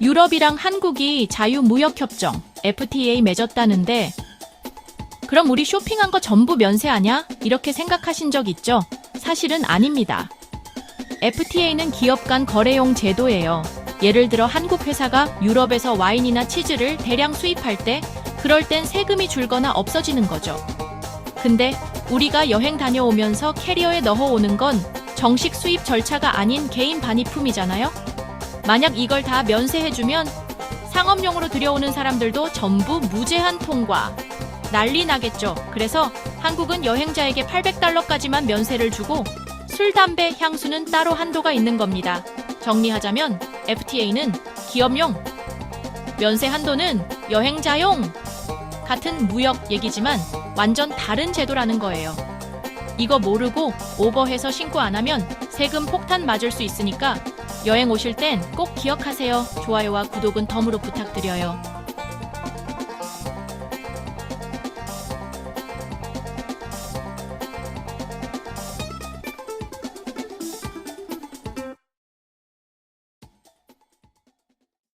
유럽이랑 한국이 자유무역협정 FTA 맺었다는데 그럼 우리 쇼핑한 거 전부 면세 아냐? 이렇게 생각하신 적 있죠? 사실은 아닙니다. FTA는 기업 간 거래용 제도예요. 예를 들어 한국 회사가 유럽에서 와인이나 치즈를 대량 수입할 때 그럴 땐 세금이 줄거나 없어지는 거죠. 근데 우리가 여행 다녀오면서 캐리어에 넣어오는 건 정식 수입 절차가 아닌 개인 반입품이잖아요? 만약 이걸 다 면세해주면 상업용으로 들여오는 사람들도 전부 무제한 통과. 난리 나겠죠. 그래서 한국은 여행자에게 800달러까지만 면세를 주고 술, 담배, 향수는 따로 한도가 있는 겁니다. 정리하자면 FTA는 기업용, 면세 한도는 여행자용 같은 무역 얘기지만 완전 다른 제도라는 거예요. 이거 모르고 오버해서 신고 안 하면 세금 폭탄 맞을 수 있으니까 여행 오실 땐 꼭 기억하세요. 좋아요와 구독은 덤으로 부탁드려요.